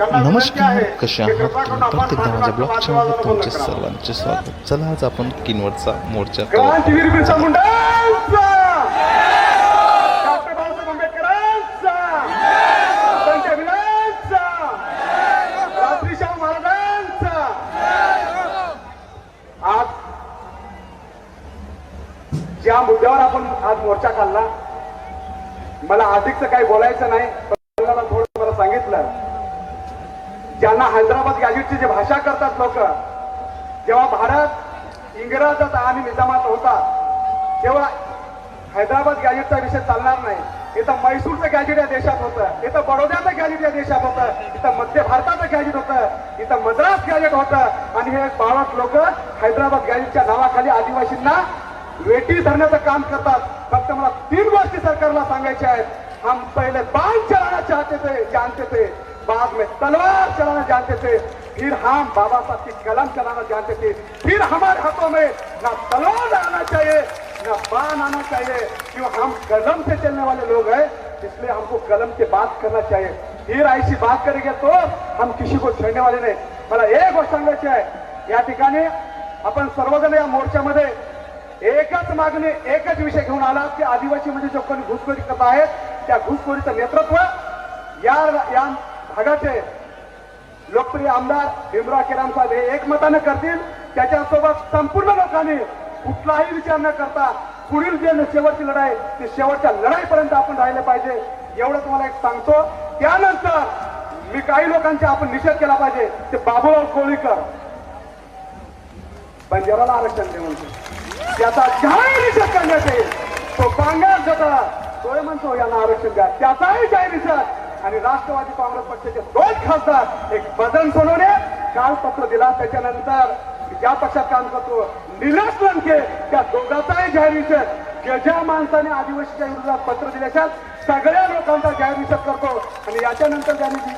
नमस्कार कसे आहात? तुम्ही परत एकदा माझ्या ब्लॉगच्या मध्ये तुमचे सर्वांचे स्वागत. चला आज आपण किनवटचा मोर्चा ज्या मुद्द्यावर आपण आज मोर्चा काढला मला अधिकचं काही बोलायचं नाही पण मला थोडं मला सांगितलं ज्यांना हैदराबाद गॅजेटची जी भाषा करतात लोक जेव्हा भारत इंग्रजात आणि निजामात होता तेव्हा हैदराबाद गॅजेटचा विषय चालणार नाही. इथं म्हैसूरचं गॅजेट या देशात होतं इथं बडोद्याचं गॅजेट या देशात होतं इथं मध्य भारताचं गॅजेट होतं इथं मद्रास गॅजेट होतं. आणि हे बाळक लोक हैदराबाद गॅजेटच्या नावाखाली आदिवासींना वेटी धरण्याचं काम करतात. फक्त मला तीन गोष्टी सरकारला सांगायच्या आहेत. हम पहिले बाण चलाना चाहते थे जानते थे. बाद में तलवार चलाना जानते थे। फिर हम बाबा साहब की कलम चलाना जानते थे। फिर हमारे हाथों में ना तलवार आना चाहिए ना बाण आना चाहिए क्यों हम कलम से चलने वाले लोग हैं इसलिए हमको कलम से बात करना चाहिए। फिर ऐसी बात करेंगे तो हम किसी को छेड़ने वाले नहीं। मला एक गोष्ट सांगायची आहे या ठिकाणी आपण सर्वजण या मोर्चामध्ये एकच मागणी एकच विषय घेऊन आला की आदिवासी म्हणजे जो कोणी घुसखोरी करत आहेत त्या घुसखोरीचं नेतृत्व या या भागाचे लोकप्रिय आमदार भीमराव केराम साहेब हे एकमतानं करतील त्याच्यासोबत संपूर्ण लोकांनी कुठलाही विचार न करता पुढील जे शेवटची लढाई ती शेवटच्या लढाईपर्यंत आपण राहिले पाहिजे. एवढं तुम्हाला एक सांगतो. त्यानंतर मी काही लोकांचा आपण निषेध केला पाहिजे ते बाबूराव कोळीकर. बंजाराला आरक्षण दे म्हणतो. त्याचा जाहीर निषेध करण्यात येईल. तो काँग्रेस गटा तोय म्हणतो यांना आरक्षण द्या. त्याचाही जाहीर निषेध. आणि राष्ट्रवादी काँग्रेस पक्षाचे दोन खासदार एक बदन सोनवणे काल पत्र दिला त्याच्यानंतर ज्या पक्षात काम करतो निलेश लंके. त्या दोघांचाही जाहीर विषय. ज्या ज्या माणसाने आदिवासीच्या विरोधात पत्र दिल्याच्या सगळ्या लोकांचा जाहीर विषय करतो. आणि याच्यानंतर त्यांनी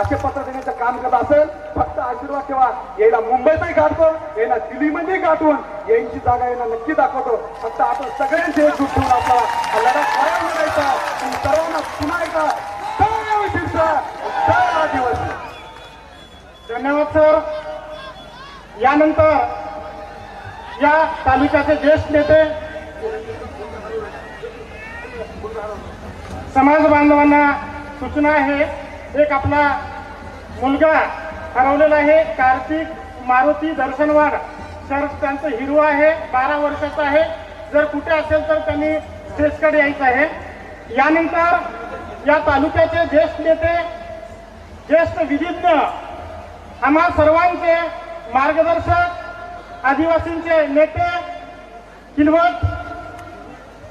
असे पत्र देण्याचं काम करत असेल फक्त आशीर्वाद ठेवा. याला मुंबईतही गाठतो यायला दिल्लीमध्ये गाठून यांची जागा यांना नक्की दाखवतो. फक्त आपण सगळ्यांचे एकजूट ठेवून आपला हा लढा कायम लढायचा आणि सर्वांना पुन्हा एकदा जय शिरसा जय आदिवासी धन्यवाद सर. यानंतर या तालुक्याचे ज्येष्ठ नेते समाज बांधवांना सूचना आहे. एक आपला मुलगा हरवलेला आहे कार्तिक मारुती दर्शनवाड. सर त्यांचं हिरो आहे बारा वर्षाचा आहे. जर कुठे असेल तर त्यांनी स्टेजकडे यायचं आहे. यानंतर या तालुक्याचे ज्येष्ठ नेते ज्येष्ठ विधिज्ञ आम्हा सर्वांचे मार्गदर्शक आदिवासींचे नेते किलवट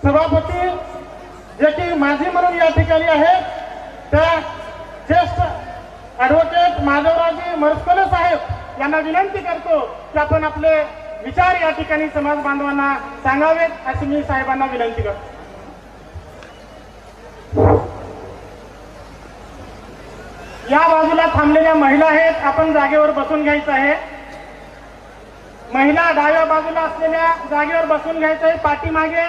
सभापती जे की माझी म्हणून या ठिकाणी आहेत त्या ज्येष्ठ ऍडव्होकेट माधवराजी मरस्कोले साहेब यांना विनंती करतो की आपण आपले विचार या ठिकाणी समाज बांधवांना सांगावेत अशी मी साहेबांना विनंती करतो. या बाजूला थांबलेल्या महिला आहेत. आपण जागेवर बसून घ्यायचं आहे. महिला डाव्या बाजूला असलेल्या जागेवर बसून घ्यायचं आहे. पाठीमागे